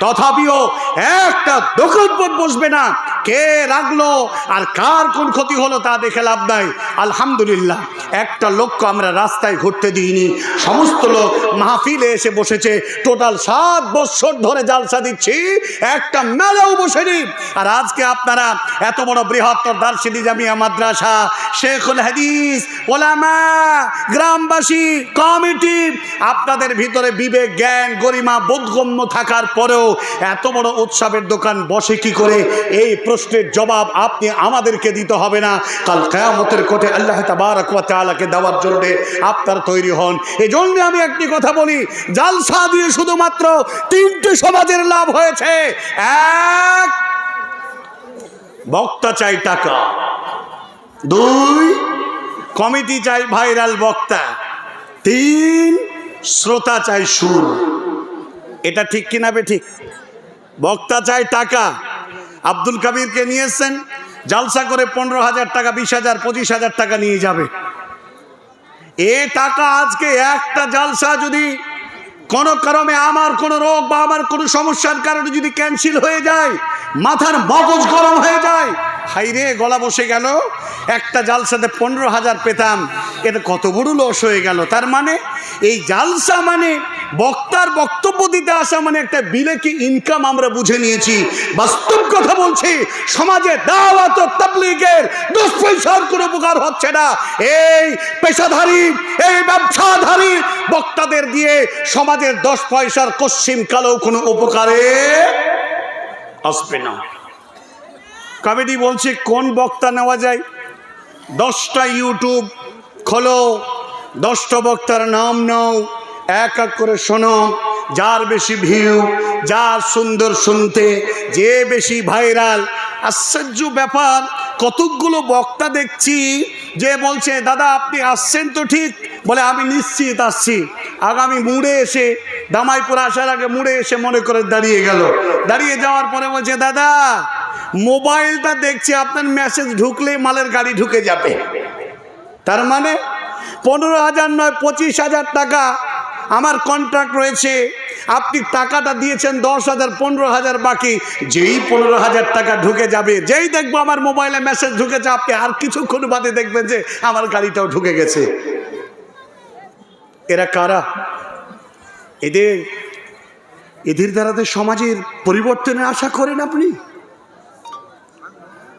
তথাপিও একটা দোকান বসবে না। কে রাখল? আর কার কোন ক্ষতি হলো তা দেখে লাভ নাই। আলহামদুলিল্লাহ, একটা লোককে আমরা রাস্তায় ঘুরতে দিইনি। সমস্ত লোক মাহফিলে এসে বসেছে। টোটাল সাত বছর ধরে জালসা দিচ্ছি। একটা মেলাও বসেনি। আর আজকে আপনারা এত বড় বৃহত্তর দার্শিনী জামিয়া মাদ্রাসা, শেখুল হাদিস, ওলামা, গ্রামবাসী, কমিটি, আপনাদের ভিতরে বিবেক, জ্ঞান, গরিমা, বোধগম্য থাকার পরেও এত বড় উৎসবের দোকান বসে কি করে? এই প্রশ্নের জবাব আপনি আমাদেরকে দিতে হবে না। কাল কেয়ামতের কোঠে আল্লাহ তাবারক ওয়া তাআলাকে দেওয়ার জন্য আপনার তৈরি হন। এই জন্য আমি একটি কথা বলি, জালসা দিয়ে শুধুমাত্র তিনটে সমাজের লাভ হয়েছে। এক, বক্তা চাই টাকা। দুই, কমিটি চাই ভাইরাল বক্তা। তিন, শ্রোতা চাই সুর। এটা ঠিক কিনা বে ঠিক বক্তা চাই টাকা। আব্দুল কাবিরকে নিয়ে এসছেন জালসা করে পনেরো হাজার টাকা, বিশ হাজার, পঁচিশ হাজার টাকা নিয়ে যাবে। এ টাকা আজকে একটা জালসা যদি কোনো কারণে আমার কোনো রোগ বা আমার কোনো সমস্যার কারণে যদি ক্যান্সেল হয়ে যায়, মাথার মগজ গরম হয়ে যায়, হাইরে, গলা বসে গেল। একটা জালসাতে পনেরো হাজার পেতাম এটা কত বড় লস হয়ে গেল। তার মানে এই জালসা মানে বক্তার বক্তব্য দিতে আসা মানে একটা বিলেকি ইনকাম আমরা বুঝে নিয়েছি। বাস্তব কথা বলছি, সমাজে দাওয়াত ও তাবলীগের দশ পয়সার কোনো উপকার হচ্ছে না। এই পেশাধারী, এই ব্যবসাধারী বক্তাদের দিয়ে সমাজের দশ পয়সার কশ্চিম কালেও কোনো উপকারে আসবে না। কমেডি বলছে, কোন বক্তা নেওয়া যায়? দশটা ইউটিউব খোলো, দশটা বক্তার নাম নাও। এক এক করে শোনো, যার বেশি ভিউ, যার সুন্দর শুনতে, যে বেশি ভাইরাল। আশ্চর্য ব্যাপার, কতকগুলো বক্তা দেখছি যে বলছে, দাদা, আপনি আসছেন তো ঠিক? বলে, আমি নিশ্চিত আসছি। আগামী মুড়ে এসে, দামাইপুর আসার আগে মুড়ে এসে মনে করে দাঁড়িয়ে গেল। দাঁড়িয়ে যাওয়ার পরে বলছে, দাদা, মোবাইলটা দেখছি, আপনার মেসেজ ঢুকলেই মালের গাড়ি ঢুকে যাবে। তার মানে পনেরো হাজার নয়, পঁচিশ হাজার টাকা আমার কন্ট্রাক্ট রয়েছে। আপনি টাকাটা দিয়েছেন দশ হাজার, পনেরো হাজার বাকি। যেই পনেরো হাজার টাকা ঢুকে যাবে, যেই দেখব আমার মোবাইলে মেসেজ ঢুকেছে, আপনি আর কিছুক্ষণ বাদে দেখবেন যে আমার গাড়িটাও ঢুকে গেছে। এরা কারা? এদের এদের দ্বারা তো সমাজের পরিবর্তনের আশা করেন আপনি?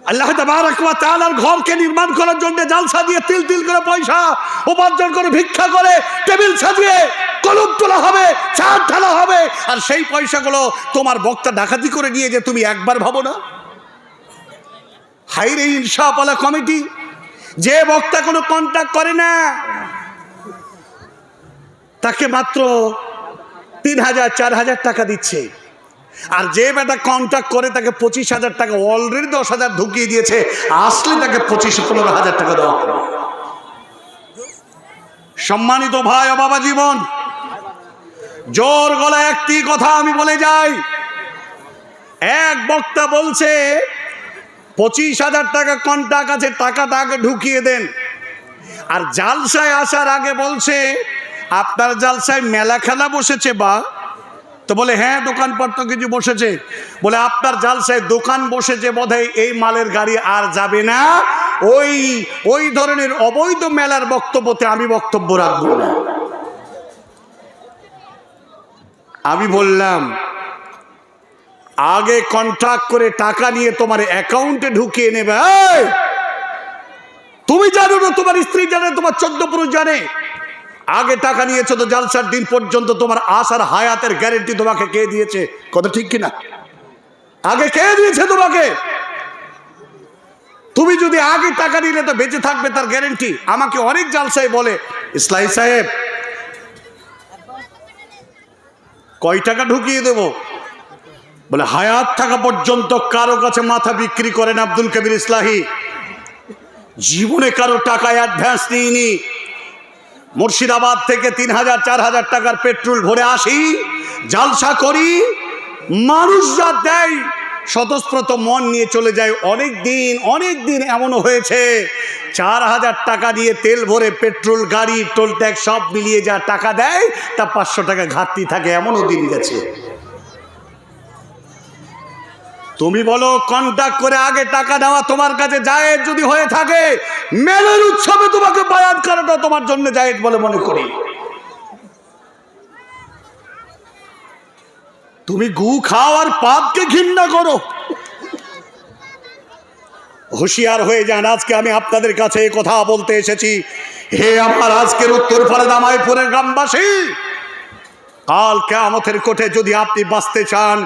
আল্লাহ তাআলার ঘরকে নির্মাণ করার জন্য জালসা দিয়ে তিল তিল করে পয়সা উপার্জন করে, ভিক্ষা করে, টেবিল সাজিয়ে কলম তোলা হবে চার ঢালা হবে, আর সেই পয়সাগুলো তোমার বক্তা ডাকাতি করে নিয়ে যে তুমি একবার ভাবো না? হাইরে ইনসাফওয়ালা কমিটি, যে বক্তা কোনো কন্ট্যাক্ট করে না, তাকে মাত্র তিন হাজার, চার হাজার টাকা দিচ্ছে। আর যে বেটা কন্ট্যাক্ট করে তাকে পঁচিশ হাজার টাকা অলরেডি দশ হাজার ঢুকিয়ে দিয়েছে, আসলে তাকে পঁচিশ, পনেরো হাজার টাকা দেওয়া সম্মানিত ভাই ও বাবা জীবন জোর গলা একটি কথা আমি বলে যাই। এক বক্তা বলছে, পঁচিশ হাজার টাকা কন্ট্যাক্ট আছে টাকাটা আগে ঢুকিয়ে দেন। আর জালসায় আসার আগে বলছে, আপনার জালসায় মেলা খেলা বসেছে বা? তো বলে হ্যাঁ দোকানপাট তো কিছু বসেছে। বলে, আপনার জালসায় দোকান বসেছে বোধহয়, এই মালের গাড়ি আর যাবে না। ওই ওই ধরনের অবৈধ মেলার বক্তব্যতে আমি বক্তব্য রাখব না। আমি বললাম, আগে কন্ট্রাক্ট করে টাকা নিয়ে তোমার অ্যাকাউন্টে ঢুকিয়ে নেবে! তুমি জানো না তোমার স্ত্রী জানে, তোমার চোদ্দ পুরুষ জানে। আগে টাকা নিয়েছো তো জালসার দিন পর্যন্ত তোমার আসার হায়াতের গ্যারেন্টি তোমাকে কে দিয়েছে? কথা ঠিক কিনা? আগে কে দিয়েছে তোমাকে? তুমি যদি আগে টাকা নিলে তো বেঁচে থাকবে তার গ্যারেন্টি আমাকে অনেক জালসাই বলে ইসলাই সাহেব কয় টাকা ঢুকিয়ে দেব? বলে, হায়াত থাকা পর্যন্ত কারও কাছে মাথা বিক্রি করেন আব্দুল কবির ইসলাহি। জীবনে কারও টাকায় অ্যাডভান্স নিইনি। মুর্শিদাবাদ থেকে তিন হাজার, চার হাজার টাকার পেট্রোল ভরে আসি, জালসা করি, মানুষ যা দেয় স্বতঃস্ফূর্ত মন নিয়ে চলে যায়। অনেক দিন অনেক দিন এমনও হয়েছে। চার হাজার টাকা দিয়ে তেল ভরে পেট্রোল, গাড়ি, টোল ট্যাক্স সব মিলিয়ে যা টাকা দেয়, তা পাঁচশো টাকা ঘাটতি থাকে, এমনও দিন গেছে। তুমি বলো কন্ট্যাক্ট করে আগে টাকা দেওয়া তোমার কাছে জায়েজ যদি হয়ে থাকে, মেলের উৎসবে তোমাকে বায়াত করাটা তোমার জন্য জায়েজ বলে মনে করি। তুমি গু খাও আর পাপকে ঘৃণা করো। হুঁশিয়ার হয়ে যান, আজকে আমি আপনাদের কাছে কথা বলতে এসেছি। হে আমার আজকের উত্তর ফরদামাইপুরের গ্রামবাসী, কাল কেয়ামতের কোঠে যদি আপনি বাঁচতে চান,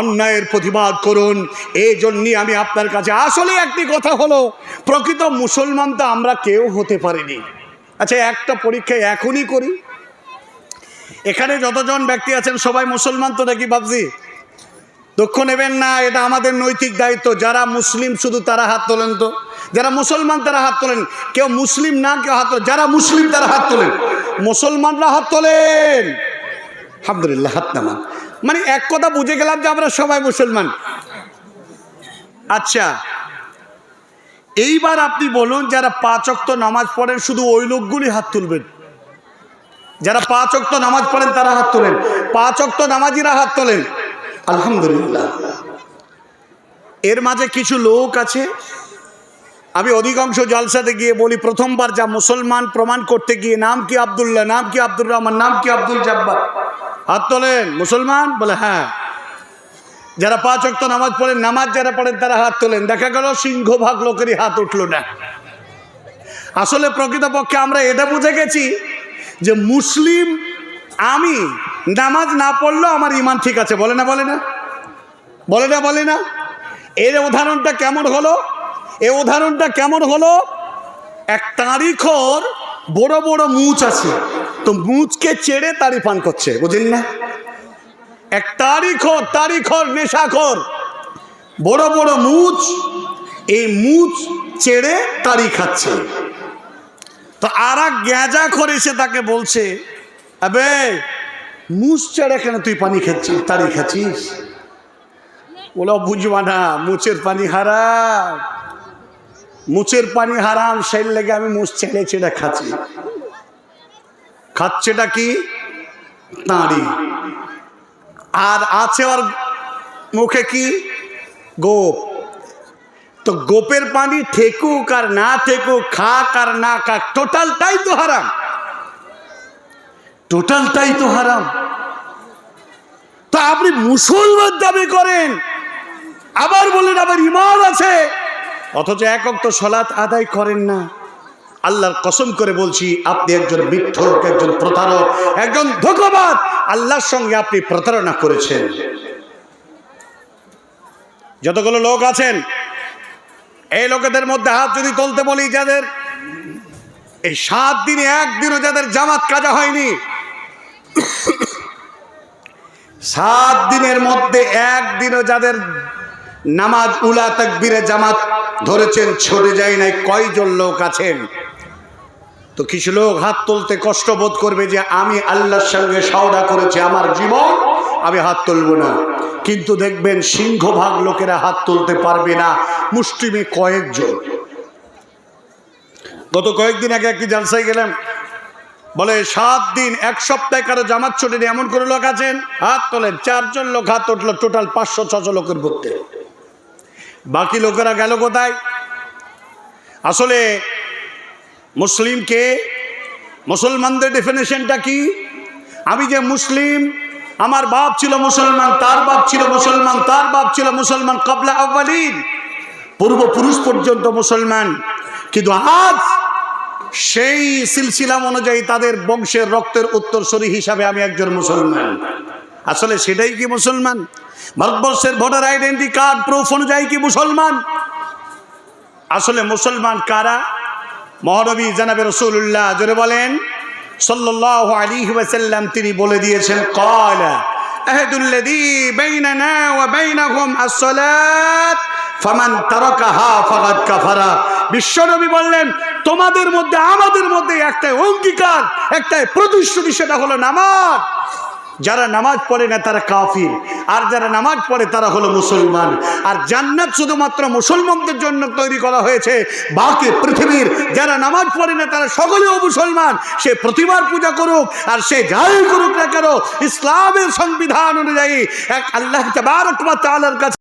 অন্যায়ের প্রতিবাদ করুন। এই জন্যই আমি আপনার কাছে আসলে একটি কথা হলো, প্রকৃত মুসলমান তো আমরা কেউ হতে পারিনি। আচ্ছা একটা পরীক্ষা এখনই করি। এখানে যতজন ব্যক্তি আছেন, সবাই মুসলমান তো নাকি ভাবছি? দুঃখ নেবেন না, এটা আমাদের নৈতিক দায়িত্ব। যারা মুসলিম, শুধু তারা হাত তোলেন তো। যারা মুসলমান, তারা হাত তোলেন। কেউ মুসলিম না, কেউ হাত তোলেন। যারা মুসলিম, তারা হাত তোলেন। মুসলমানরা হাত তোলেন। আলহামদুলিল্লাহ, হাত নামান। মানে এক কথা বুঝে গেলাম যে আমরা সবাই মুসলমান। আচ্ছা এইবার আপনি বলুন, যারা পাঁচ অক্ত নামাজ পড়েন, শুধু ওই লোকগুলি হাত তুলবেন। যারা পাঁচ অক্ত নামাজ পড়েন, তারা হাত তোলেন। পাঁচ অক্ত নামাজিরা হাত তোলেন। আলহামদুলিল্লাহ। এর মাঝে কিছু লোক আছে। আমি অধিকাংশ জলসাতে গিয়ে বলি, প্রথমবার যা মুসলমান প্রমাণ করতে গিয়ে নাম কি আবদুল্লাহ, নাম কি আব্দুর রহমান নাম কি আব্দুল জব্বার? হাত তোলেন। মুসলমান? বলে হ্যাঁ। যারা পাঁচ অক্ত নামাজ পড়েন, নামাজ যারা পড়েন, তারা হাত তোলেন। দেখা গেল, সিংহভাগ লোকেরই হাত উঠল না। আসলে প্রকৃতপক্ষে আমরা এটা বুঝে গেছি যে মুসলিম আমি নামাজ না পড়লেও আমার ইমান ঠিক আছে, বলে না বলে না? বলে না বলে না? এর উদাহরণটা কেমন হলো? এ উদাহরণটা কেমন হলো? এক তারিখর বড় বড় মুচ আছে, তো মুচকে চেড়ে তারি পান করছে, বুঝলেন না? এক তারিখর তারিখর নেশাখর বড় বড় মুচ, এই মুচ চেড়ে তারি খাচ্ছে। তো আর এক গ্যাজা করে সে তাকে বলছে, আবে মুচ চেড়ে কেন তুই পানি খাচ্ছিস, তারি খাচ্ছিস? বলো বুঝবা না মুচের পানি হারাম। মুচের পানি হারাম, সেই লেগে আমি মুচ ছেড়ে ছেড়ে খাচ্ছি। খাচ্ছেটা কি? তাঁড়ি। আর আছে ওর মুখে কি? গোপ। তো গোপের পানি ঠেকুক আর না ঠেকুক, খাক আর না খাক, টোটালটাই তো হারাম। টোটালটাই তো হারাম। তো আপনি মুসলমান দাবি করেন, আবার বলেন আবার ইমান আছে। অথচ একক তো সলাৎ আদায় করেন না। আল্লাহর কসম করে বলছি, আপনি একজন মিথ্যক, একজন প্রতারক, একজন ধোকবাদ আল্লাহর সঙ্গে আপনি প্রতারণা করেছেন। যতগুলো লোক আছেন এই লোকেদের মধ্যে হাত যদি তুলতে বলি যাদের, এই সাত দিনে একদিনও যাদের জামাত কাজা হয়নি, সাত দিনের মধ্যে একদিনও যাদের নামাজ উলা তাকবীরে জামাত ধরেছেন ছড়ে যায় নাই, কয়জন লোক আছেন? তো কিছু লোক হাত তুলতে কষ্ট বোধ করবে যে আমি আল্লাহর সঙ্গে সওদা করেছি, আমার জীবন আমি হাত তুলব না। কিন্তু দেখবেন সিংহভাগ লোকেরা হাত তুলতে পারবে না। মুষ্টিমে কয়েকজন। গত কয়েকদিন আগে একটি জালসায় গেলাম। বলে, সাত দিন, এক সপ্তাহে কারও জামাত ছুটেনি এমন করে লোক আছেন? হাত তোলেন, চারজন লোক হাত উঠল, টোটাল পাঁচশো, ছশো লোকের মধ্যে। বাকি লোকেরা গেল কোথায়? আসলে, মুসলিমকে, মুসলমানদের ডেফিনেশনটা কি? আমি যে মুসলিম আমার বাপ ছিল মুসলমান, তার বাপ ছিল মুসলমান, তার বাপ ছিল মুসলমান কবলা আব্বালিন পূর্বপুরুষ পর্যন্ত মুসলমান। কিন্তু আজ সেই সিলসিলাম অনুযায়ী তাদের বংশের রক্তের উত্তরসূরি হিসাবে আমি একজন মুসলমান। আসলে সেটাই কি মুসলমান? ভারতবর্ষের ভোটার আইডেন্টি কার্ড প্রুফ অনুযায়ী কি মুসলমান? আসলে মুসলমান কারা? মহানবী জানাবে রসুল্লাহ জোরে বলেন। সাল্লাহ তিনি বলে দিয়েছেন ফামান কাফারা। বিশ্বনবী বললেন, তোমাদের মধ্যে, আমাদের মধ্যে একটা অঙ্গীকার একটা প্রতিশ্রুতি, সেটা হলো নামাজ। যারা নামাজ পড়ে না, তারা কাফির। আর যারা নামাজ পড়ে, তারা হলো মুসলমান। আর জান্নাত শুধুমাত্র মুসলমানদের জন্য তৈরি করা হয়েছে। বাকি পৃথিবীর যারা নামাজ পড়ে না, তারা সকলেও মুসলমান। সে প্রতিবার পূজা করুক, আর সে যাই করুক না কেন, ইসলামের সংবিধান অনুযায়ী এক আল্লাহ তাবারক কাছে